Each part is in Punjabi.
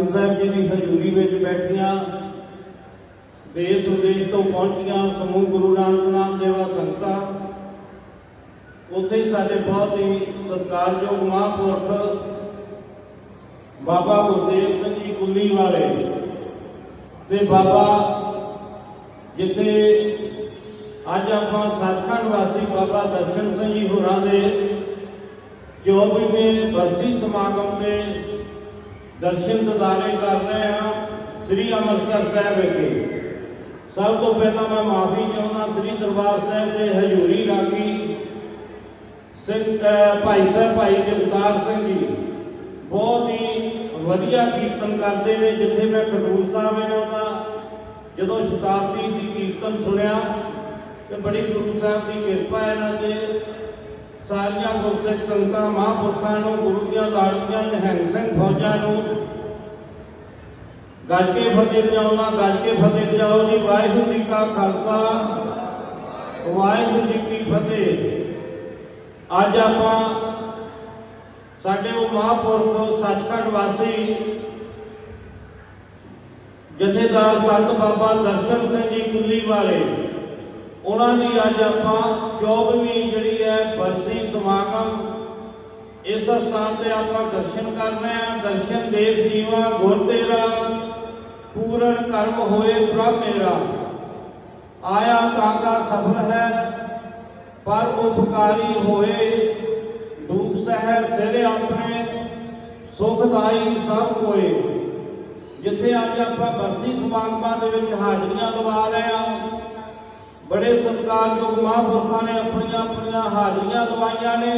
ਗੁਰੂ ਸਾਹਿਬ ਜੀ ਦੀ ਹਜ਼ੂਰੀ ਵਿੱਚ ਬੈਠੀਆਂ, ਦੇਸ਼ ਵਿਦੇਸ਼ ਤੋਂ ਪਹੁੰਚੀਆਂ, ਸਮੂਹ ਗੁਰੂ ਨਾਨਕ ਨਾਮ ਦੇਵਾ ਸੰਗਤਾਂ। ਉੱਥੇ ਸਾਡੇ ਬਹੁਤ ਹੀ ਸਤਿਕਾਰਯੋਗ ਮਹਾਂਪੁਰਖ ਬਾਬਾ ਗੁਰਦੇਵ ਸਿੰਘ ਜੀ ਕੁੱਲੀ ਵਾਲੇ ਤੇ ਬਾਬਾ ਜਿੱਥੇ ਅੱਜ ਆਪਾਂ ਸੱਚਖੰਡ ਵਾਸੀ ਬਾਬਾ ਦਰਸ਼ਨ ਸਿੰਘ ਜੀ ਹੋਰਾਂ ਦੇ 24ਵੇਂ ਵਰਸੀ ਸਮਾਗਮ ਦੇ ਦਰਸ਼ਨ ਦਦਾਰੇ ਕਰ ਰਹੇ ਹਾਂ ਸ੍ਰੀ ਅੰਮ੍ਰਿਤਸਰ ਸਾਹਿਬ ਵਿਖੇ। ਸਭ ਤੋਂ ਪਹਿਲਾਂ ਮੈਂ ਮਾਫੀ ਚਾਹੁੰਦਾ ਸ੍ਰੀ ਦਰਬਾਰ ਸਾਹਿਬ ਦੇ ਹਜ਼ੂਰੀ ਰਾਗੀ ਸਿੰਘ ਭਾਈ ਸਾਹਿਬ, ਭਾਈ ਜਗਤਾਰ ਸਿੰਘ ਜੀ। ਬਹੁਤ ਹੀ ਵਧੀਆ ਕੀਰਤਨ ਕਰਦੇ ਨੇ, ਜਿੱਥੇ ਮੈਂ ਖਡੂਰ ਸਾਹਿਬ ਇਹਨਾਂ ਦਾ ਜਦੋਂ ਸ਼ਤਾਬਦੀ ਸੀ ਕੀਰਤਨ ਸੁਣਿਆ ਤੇ ਬੜੀ ਗੁਰੂ ਸਾਹਿਬ ਦੀ ਕਿਰਪਾ ਇਹਨਾਂ ਤੇ ਸਾਰੀਆਂ ਗੁਰਸਿੱਖ ਸੰਗਤਾਂ, ਮਹਾਂਪੁਰਖਾਂ ਨੂੰ, ਗੁਰੂ ਦੀਆਂ ਲਾੜੀਆਂ ਨਿਹੰਗ ਸਿੰਘ ਫੌਜਾਂ ਨੂੰ। ਗੱਜ ਕੇ ਫਤਿਹ ਜਾਉਣਾ ਗੱਜ ਕੇ ਫਤਿਹ ਜਾਓ ਜੀ। ਵਾਹਿਗੁਰੂ ਜੀ ਕਾ ਖਾਲਸਾ, ਵਾਹਿਗੁਰੂ ਜੀ ਕੀ ਫਤਿਹ। ਅੱਜ ਆਪਾਂ ਸਾਡੇ ਉਹ ਮਹਾਂਪੁਰਖ ਸੱਚਖੰਡ ਵਾਸੀ ਜਥੇਦਾਰ ਸੰਤ ਬਾਬਾ ਦਰਸ਼ਨ ਸਿੰਘ ਜੀ ਕੁੱਲੀ ਵਾਲੇ ਉਹਨਾਂ ਦੀ ਅੱਜ ਆਪਾਂ 24ਵੀਂ ਜਿਹੜੀ ਹੈ, ਬਰਸੀ ਸਮਾਗਮ, ਇਸ ਸਥਾਨ ਤੇ ਆਪਾਂ ਦਰਸ਼ਨ ਕਰਨੇ ਆ ਦਰਸ਼ਨ ਦੇਵ ਜੀਵਾ ਗੁਰ ਤੇਰਾ, ਪੂਰਨ ਕਰਮ ਹੋਏ ਪ੍ਰਭ ਮੇਰਾ। ਆਇਆ ਤਾਂ ਕਾ ਸਫਲ ਹੈ, ਪਰ ਉਪਕਾਰੀ ਹੋਏ ਦੁਖ ਸਹਿ ਸਿਰੇ ਆਪਣੇ, ਸੁਖਦਾਈ ਸਭ ਕੋਏ ਜਿੱਥੇ ਅੱਜ ਆਪਾਂ ਬਰਸੀ ਸਮਾਗਮਾਂ ਦੇ ਵਿੱਚ ਹਾਜ਼ਰੀਆਂ ਲਵਾ ਰਹੇ ਹਾਂ ਬੜੇ ਸਤਿਕਾਰਯੋਗ ਮਹਾਂਪੁਰਖਾਂ ਨੇ ਆਪਣੀਆਂ ਆਪਣੀਆਂ ਹਾਜ਼ਰੀਆਂ ਲਵਾਈਆਂ ਨੇ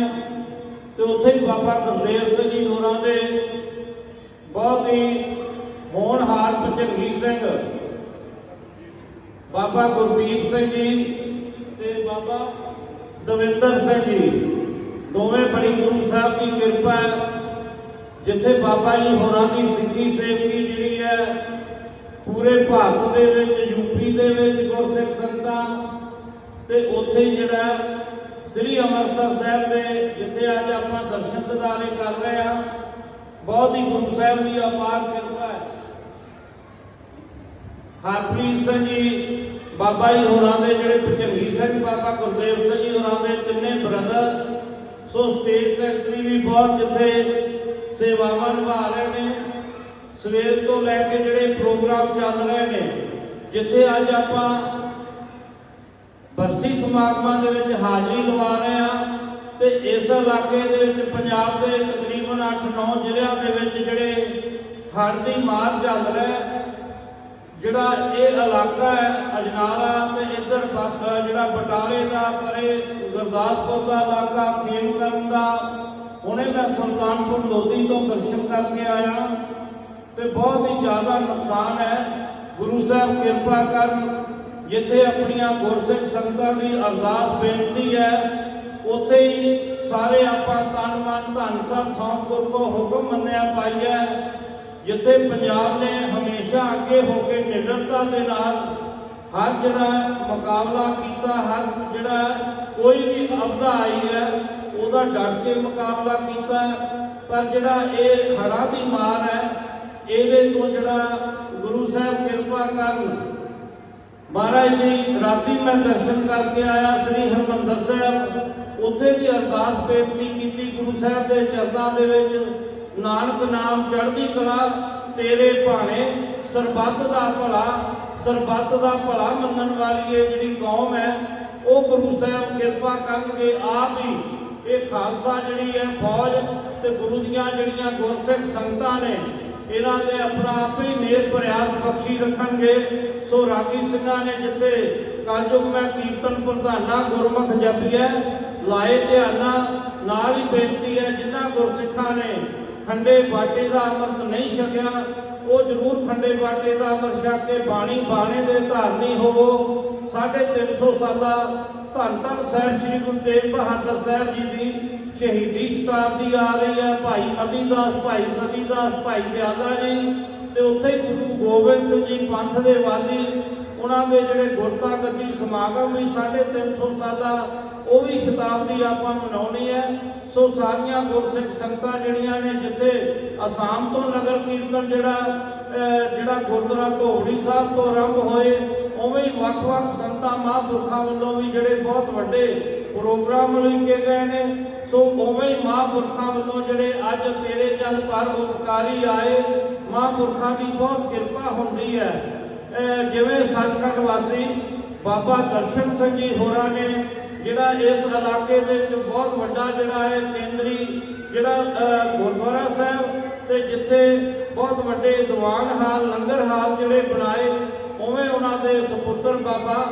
ਤੇ ਉੱਥੇ ਹੀ ਬਾਬਾ ਗੁਰਦੇਵ ਸਿੰਘ ਜੀ ਹੋਰਾਂ ਦੇ ਬਹੁਤ ਹੀ ਹੋਣਹਾਰ ਭਜੰਗੀ ਸਿੰਘ, ਬਾਬਾ ਗੁਰਦੀਪ ਸਿੰਘ ਜੀ ਤੇ ਬਾਬਾ ਦਵਿੰਦਰ ਸਿੰਘ ਜੀ। ਦੋਵੇਂ ਬੜੀ ਗੁਰੂ ਸਾਹਿਬ ਦੀ ਕਿਰਪਾ ਹੈ, ਜਿੱਥੇ ਬਾਬਾ ਜੀ ਹੋਰਾਂ ਦੀ ਸਿੱਖੀ ਸੇਵਕੀ ਜਿਹੜੀ ਹੈ ਪੂਰੇ ਭਾਰਤ ਦੇ ਵਿੱਚ ਯੂਪੀ ਦੇ ਵਿੱਚ ਗੁਰਸਿੱਖ ਸੰਗਤਾਂ ਤੇ ਉੱਥੇ ਹੀ ਜਿਹੜਾ ਸ੍ਰੀ ਅੰਮ੍ਰਿਤਸਰ ਸਾਹਿਬ ਦੇ, ਜਿੱਥੇ ਅੱਜ ਆਪਾਂ ਦਰਸ਼ਨ ਦਿਦਾਰੇ ਕਰ ਰਹੇ ਹਾਂ, ਬਹੁਤ ਹੀ ਗੁਰੂ ਸਾਹਿਬ ਦੀ ਅਪਾਰ ਕਿਰਪਾ ਹੈ। ਹਰਪ੍ਰੀਤ ਸਿੰਘ ਜੀ, ਬਾਬਾ ਜੀ ਹੋਰਾਂ ਦੇ ਜਿਹੜੇ ਭਜੰਗੀ ਸਿੰਘ, ਬਾਬਾ ਗੁਰਦੇਵ ਸਿੰਘ ਜੀ ਹੋਰਾਂ ਦੇ ਤਿੰਨੇ ਬ੍ਰਦਰ, ਸੋ ਸਟੇਟ ਸੈਕਟਰੀ ਵੀ ਬਹੁਤ ਜਿੱਥੇ ਸੇਵਾਵਾਂ ਨਿਭਾ ਰਹੇ ਨੇ। ਸਵੇਰ ਤੋਂ ਲੈ ਕੇ ਜਿਹੜੇ ਪ੍ਰੋਗਰਾਮ ਚੱਲ ਰਹੇ ਨੇ, ਜਿੱਥੇ ਅੱਜ ਆਪਾਂ ਬਰਸੀ ਸਮਾਗਮਾਂ ਦੇ ਵਿੱਚ ਹਾਜ਼ਰੀ ਲਵਾ ਰਹੇ ਹਾਂ ਤੇ ਇਸ ਇਲਾਕੇ ਦੇ ਵਿੱਚ ਪੰਜਾਬ ਦੇ ਤਕਰੀਬਨ 8-9 ਜ਼ਿਲ੍ਹਿਆਂ ਦੇ ਵਿੱਚ ਜਿਹੜੇ ਹੜ੍ਹ ਦੀ ਮਾਰ ਚੱਲ ਰਿਹਾ ਜਿਹੜਾ ਇਹ ਇਲਾਕਾ ਹੈ, ਅਜਨਾਲਾ ਤੇ ਇੱਧਰ ਜਿਹੜਾ ਬਟਾਲੇ ਦਾ, ਪਰੇ ਗੁਰਦਾਸਪੁਰ ਦਾ ਇਲਾਕਾ, ਖੇਮਕਰਨ ਦਾ, ਹੁਣੇ ਮੈਂ ਸੁਲਤਾਨਪੁਰ ਲੋਧੀ ਤੋਂ ਦਰਸ਼ਨ ਕਰਕੇ ਆਇਆ। ਤੇ ਬਹੁਤ ਹੀ ਜ਼ਿਆਦਾ ਨੁਕਸਾਨ ਹੈ। ਗੁਰੂ ਸਾਹਿਬ ਕਿਰਪਾ ਕਰਨ, ਜਿੱਥੇ ਆਪਣੀਆਂ ਗੁਰਸਿੱਖ ਸੰਗਤਾਂ ਦੀ ਅਰਦਾਸ ਬੇਨਤੀ ਹੈ, ਉੱਥੇ ਹੀ ਸਾਰੇ ਆਪਾਂ ਤਨ ਮਨ ਧਨ ਸਭ ਸੌਂਪ ਗੁਰ ਹੁਕਮ ਮੰਨਿਆ ਪਾਈਐ ਜਿੱਥੇ ਪੰਜਾਬ ਨੇ ਹਮੇਸ਼ਾ ਅੱਗੇ ਹੋ ਕੇ ਨਿਡਰਤਾ ਦੇ ਨਾਲ ਹਰ ਜਿਹੜਾ ਮੁਕਾਬਲਾ ਕੀਤਾ, ਹਰ ਜਿਹੜਾ ਕੋਈ ਵੀ ਅਵਧਾ ਆਈ ਹੈ, ਉਹਦਾ ਡਟ ਕੇ ਮੁਕਾਬਲਾ ਕੀਤਾ। ਪਰ ਜਿਹੜਾ ਇਹ ਹੜਾ ਦੀ ਮਾਰ ਹੈ ਇਹਦੇ ਤੋਂ ਜਿਹੜਾ ਗੁਰੂ ਸਾਹਿਬ ਕਿਰਪਾ ਕਰਨ, ਮਹਾਰਾਜ ਜੀ ਰਾਤੀ ਮੈਂ ਦਰਸ਼ਨ ਕਰਕੇ ਆਇਆ ਸ੍ਰੀ ਹਰਮੰਦਰ ਸਾਹਿਬ। ਉੱਥੇ ਵੀ ਅਰਦਾਸ ਬੇਨਤੀ ਕੀਤੀ ਗੁਰੂ ਸਾਹਿਬ ਦੇ ਚਰਨਾਂ ਦੇ ਵਿੱਚ, ਨਾਨਕ ਨਾਮ ਚੜ੍ਹਦੀ ਕਲਾ, ਤੇਰੇ ਭਾਣੇ ਸਰਬੱਤ ਦਾ ਭਲਾ, ਸਰਬੱਤ ਦਾ ਭਲਾ ਮੰਨਣ ਵਾਲੀ ਇਹ ਜਿਹੜੀ ਕੌਮ ਹੈ, ਉਹ ਗੁਰੂ ਸਾਹਿਬ ਕਿਰਪਾ ਕਰਕੇ ਆਪ ਹੀ ਇਹ ਖਾਲਸਾ ਜਿਹੜੀ ਹੈ ਫੌਜ ਤੇ ਗੁਰੂ ਦੀਆਂ ਜਿਹੜੀਆਂ ਗੁਰਸਿੱਖ ਸੰਗਤਾਂ ਨੇ ਇਹਨਾਂ ਦੇ ਆਪਣਾ ਆਪ ਹੀ ਨੇਰ ਪ੍ਰਯਾਸ ਬਖਸ਼ੀ ਰੱਖਣਗੇ। ਸੋ ਰਾਗੀ ਸਿੰਘਾਂ ਨੇ ਜਿੱਥੇ ਕਲਯੁਗ ਮੈਂ ਕੀਰਤਨ ਪ੍ਰਧਾਨਾ ਗੁਰਮੁਖ ਜਪੀਐ ਲਾਏ ਧਿਆਨਾ ਨਾਲ ਹੀ ਬੇਨਤੀ ਹੈ, ਜਿਨ੍ਹਾਂ ਗੁਰਸਿੱਖਾਂ ਨੇ ਖੰਡੇ ਬਾਟੇ ਦਾ ਅੰਮ੍ਰਿਤ ਨਹੀਂ ਛਕਿਆ, ਉਹ ਜ਼ਰੂਰ ਖੰਡੇ ਬਾਟੇ ਦਾ ਅੰਮ੍ਰਿਤ ਛਕ ਕੇ ਬਾਣੀ ਬਾਣੇ ਦੇ ਧਾਰਨੀ ਹੋਵੋ। 350 ਸਾਲਾ ਧੰਨ ਧੰਨ ਸਾਹਿਬ ਸ੍ਰੀ ਗੁਰੂ ਤੇਗ ਬਹਾਦਰ ਸਾਹਿਬ ਜੀ ਦੀ ਸ਼ਹੀਦੀ ਸ਼ਤਾਬਦੀ ਆ ਰਹੀ ਹੈ ਭਾਈ ਮਦੀਦਾਸ ਭਾਈ ਸਦੀਦਾਸ ਭਾਈ ਦਿਆਦਾ ਜੀ। ਤੇ ਉੱਥੇ ਹੀ ਗੁਰੂ ਗੋਬਿੰਦ ਸਿੰਘ ਜੀ ਪੰਥ ਦੇ ਵਾਲੀ ਉਹਨਾਂ ਦੇ ਜਿਹੜੇ ਗੁਰਤਾ ਗੱਦੀ ਸਮਾਗਮ ਵੀ 350 ਸਾਲਾ ਉਹ ਵੀ ਸ਼ਤਾਬਦੀ ਆਪਾਂ ਮਨਾਉਣੀ ਹੈ। ਸੋ ਸਾਰੀਆਂ ਗੁਰਸਿੱਖ ਸੰਗਤਾਂ ਜਿਹੜੀਆਂ ਨੇ ਜਿੱਥੇ ਅਸਾਮ ਤੋਂ ਨਗਰ ਕੀਰਤਨ ਜਿਹੜਾ ਜਿਹੜਾ ਗੁਰਦੁਆਰਾ ਧੋਬੜੀ ਸਾਹਿਬ ਤੋਂ ਆਰੰਭ ਹੋਏ, ਉਵੇਂ ਹੀ ਵੱਖ-ਵੱਖ ਸੰਤਾਂ ਮਹਾਂਪੁਰਖਾਂ ਵੱਲੋਂ ਵੀ ਜਿਹੜੇ ਬਹੁਤ ਵੱਡੇ ਪ੍ਰੋਗਰਾਮ ਲਿਖੇ ਗਏ ਨੇ। ਸੋ ਉਵੇਂ ਹੀ ਮਹਾਂਪੁਰਖਾਂ ਵੱਲੋਂ ਜਿਹੜੇ ਅੱਜ ਤੇਰੇ ਜਲ ਪਰ ਉਪਕਾਰੀ ਆਏ, ਮਹਾਂਪੁਰਖਾਂ ਦੀ ਬਹੁਤ ਕਿਰਪਾ ਹੁੰਦੀ ਹੈ। ਜਿਵੇਂ ਸੱਚਖੰਡ ਵਾਸੀ ਬਾਬਾ ਦਰਸ਼ਨ ਸਿੰਘ ਜੀ ਹੋਰਾਂ ਨੇ, ਜਿਹੜਾ ਇਸ ਇਲਾਕੇ ਦੇ ਵਿੱਚ ਬਹੁਤ ਵੱਡਾ ਜਿਹੜਾ ਹੈ ਕੇਂਦਰੀ ਜਿਹੜਾ ਗੁਰਦੁਆਰਾ ਸਾਹਿਬ ਤੇ ਜਿੱਥੇ ਬਹੁਤ ਵੱਡੇ ਦੀਵਾਨ ਹਾਲ, ਲੰਗਰ ਹਾਲ ਜਿਹੜੇ ਬਣਾਏ, ਉਵੇਂ ਉਹਨਾਂ ਦੇ ਸੁਪੁੱਤਰ ਬਾਬਾ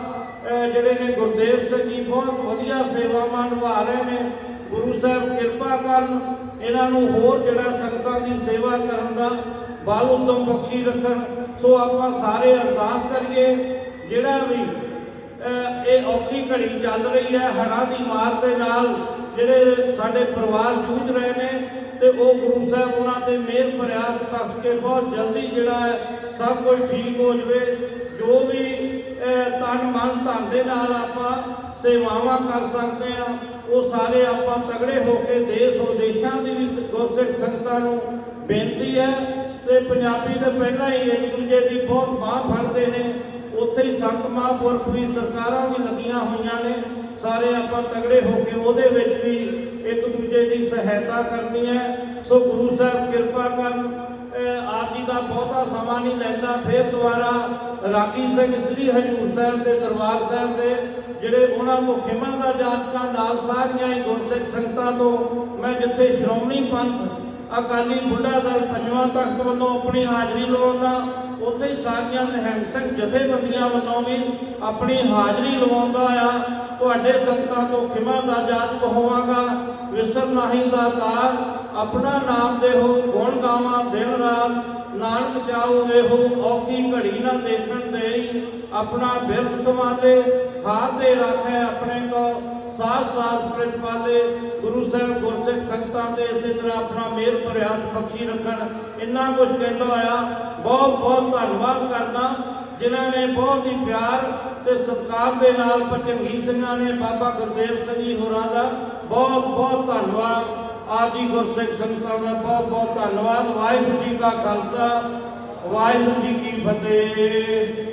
ਜਿਹੜੇ ਨੇ ਗੁਰਦੇਵ ਸਿੰਘ ਜੀ ਬਹੁਤ ਵਧੀਆ ਸੇਵਾਵਾਂ ਨਿਭਾ ਰਹੇ ਨੇ। ਗੁਰੂ ਸਾਹਿਬ ਕਿਰਪਾ ਕਰਨ ਇਹਨਾਂ ਨੂੰ ਹੋਰ ਜਿਹੜਾ ਸੰਗਤਾਂ ਦੀ ਸੇਵਾ ਕਰਨ ਦਾ ਬਲ ਉਦਮ ਬਖਸ਼ੀ ਰੱਖਣ। ਸੋ ਆਪਾਂ ਸਾਰੇ ਅਰਦਾਸ ਕਰੀਏ, ਜਿਹੜਾ ਵੀ ਇਹ ਔਖੀ ਘੜੀ ਚੱਲ ਰਹੀ ਹੈ, ਹੜ੍ਹਾਂ ਦੀ ਮਾਰ ਦੇ ਨਾਲ ਜਿਹੜੇ ਸਾਡੇ ਪਰਿਵਾਰ ਜੂਝ ਰਹੇ ਨੇ ਤੇ ਉਹ ਗੁਰੂ ਸਾਹਿਬ ਉਹਨਾਂ ਤੇ ਮਿਹਰ ਭਰਿਆ ਬਖਸ਼ ਕੇ ਬਹੁਤ ਜਲਦੀ ਜਿਹੜਾ ਹੈ ਸਭ ਕੁਝ ਠੀਕ ਹੋ ਜਵੇ। ਜੋ ਵੀ, ਅਹ, ਤਨ ਮਨ ਧਨ ਦੇ ਨਾਲ ਆਪਾਂ ਸੇਵਾਵਾਂ ਕਰ ਸਕਦੇ ਆ ਉਹ ਸਾਰੇ ਆਪਾਂ ਤਗੜੇ ਹੋ ਕੇ ਦੇਸ਼ ਵਿਦੇਸ਼ਾਂ ਦੀ ਵੀ ਗੁਰਸਿੱਖ ਸੰਗਤਾਂ ਨੂੰ ਬੇਨਤੀ ਹੈ ਤੇ ਪੰਜਾਬੀ ਦੇ ਪਹਿਲਾਂ ਹੀ ਇੱਕ ਦੂਜੇ ਦੀ ਬਹੁਤ ਬਾਹ ਫੜਦੇ ਨੇ। ਉੱਥੇ ਹੀ ਸੰਤ ਮਹਾਂਪੁਰਖ ਵੀ ਸਰਕਾਰਾਂ ਵੀ ਲੱਗੀਆਂ ਹੋਈਆਂ ਨੇ। ਸਾਰੇ ਆਪਾਂ ਤਗੜੇ ਹੋ ਕੇ ਉਹਦੇ ਵਿੱਚ ਵੀ ਇੱਕ ਦੂਜੇ ਦੀ ਸਹਾਇਤਾ ਕਰਨੀ ਹੈ। ਸੋ ਗੁਰੂ ਸਾਹਿਬ ਕਿਰਪਾ ਕਰਨ ਆਪ ਜੀ ਦਾ ਬਹੁਤਾ ਸਮਾਂ ਨਹੀਂ ਲੈਂਦਾ, ਫਿਰ ਦੁਬਾਰਾ ਰਾਗੀ ਸਿੰਘ ਸ੍ਰੀ ਹਜੂਰ ਸਾਹਿਬ ਦੇ ਦਰਬਾਰ ਸਾਹਿਬ ਦੇ, ਜਿਹੜੇ ਉਹਨਾਂ ਤੋਂ ਖਿਮਾ ਦਾ ਜਾਤਕਾਂ ਨਾਲ ਸਾਰੀਆਂ ਹੀ ਗੁਰਸਿੱਖ ਸੰਗਤਾਂ ਤੋਂ ਮੈਂ ਜਿੱਥੇ ਸ਼੍ਰੋਮਣੀ ਪੰਥ ਅਕਾਲੀ ਬੁੱਢਾ ਦਲ ਪੰਜਵਾਂ ਤਖਤ ਵੱਲੋਂ ਆਪਣੀ ਹਾਜ਼ਰੀ ਲਵਾਉਂਦਾ, ਉੱਥੇ ਸਾਰੀਆਂ ਨਿਹੰਗ ਸਿੰਘ ਜਥੇਬੰਦੀਆਂ ਵੱਲੋਂ ਵੀ ਆਪਣੀ ਹਾਜ਼ਰੀ ਲਵਾਉਂਦਾ ਆ ਤੁਹਾਡੇ ਸੰਗਤਾਂ ਤੋਂ ਖਿਮਾ ਦਾ ਜਾਤ ਹੋਵਾਂਗਾ ਵਿਸਰ ਨਾਹੀ ਦਾ ਤਾਰ ਆਪਣਾ ਨਾਮ ਦੇਹੋ, ਗੁਣ ਗਾਵਾਂ ਦਿਨ ਰਾਤ, ਨਾਨਕ ਜਾਓ ਵੇਹੋ ਔਖੀ ਘੜੀ ਨਾ ਦੇਖਣ ਦੇਈ, ਆਪਣਾ ਬਿਰਖ ਸਮਾਲੇ, ਹਾਥ ਦੇ ਰੱਖੇ ਆਪਣੇ ਕੋ ਸਾਥ ਸਾਥ ਪ੍ਰਤਪਾਲੇ ਗੁਰੂ ਸਾਹਿਬ ਗੁਰਸਿੱਖ ਸੰਗਤਾਂ ਦੇ ਇਸੇ ਤਰ੍ਹਾਂ ਆਪਣਾ ਮੇਰ ਭਰਿਆ ਬਖਸ਼ੀ ਰੱਖਣ, ਇੰਨਾ ਕੁਝ ਕਹਿੰਦਾ ਹੋਇਆ ਬਹੁਤ ਬਹੁਤ ਧੰਨਵਾਦ ਕਰਦਾ। ਜਿਨ੍ਹਾਂ ਨੇ ਬਹੁਤ ਹੀ ਪਿਆਰ ਤੇ ਸਤਿਕਾਰ ਦੇ ਨਾਲ ਭਜੰਗੀ ਸਿੰਘਾਂ ਨੇ ਬਾਬਾ ਗੁਰਦੇਵ ਸਿੰਘ ਜੀ ਹੋਰਾਂ ਦਾ ਬਹੁਤ ਬਹੁਤ ਧੰਨਵਾਦ। ਆਪ ਜੀ ਗੁਰਸਿੱਖ ਸੰਗਤਾਂ ਦਾ ਬਹੁਤ ਬਹੁਤ ਧੰਨਵਾਦ। ਵਾਹਿਗੁਰੂ ਜੀ ਕਾ ਖਾਲਸਾ, ਵਾਹਿਗੁਰੂ ਜੀ ਕੀ ਫਤਿਹ।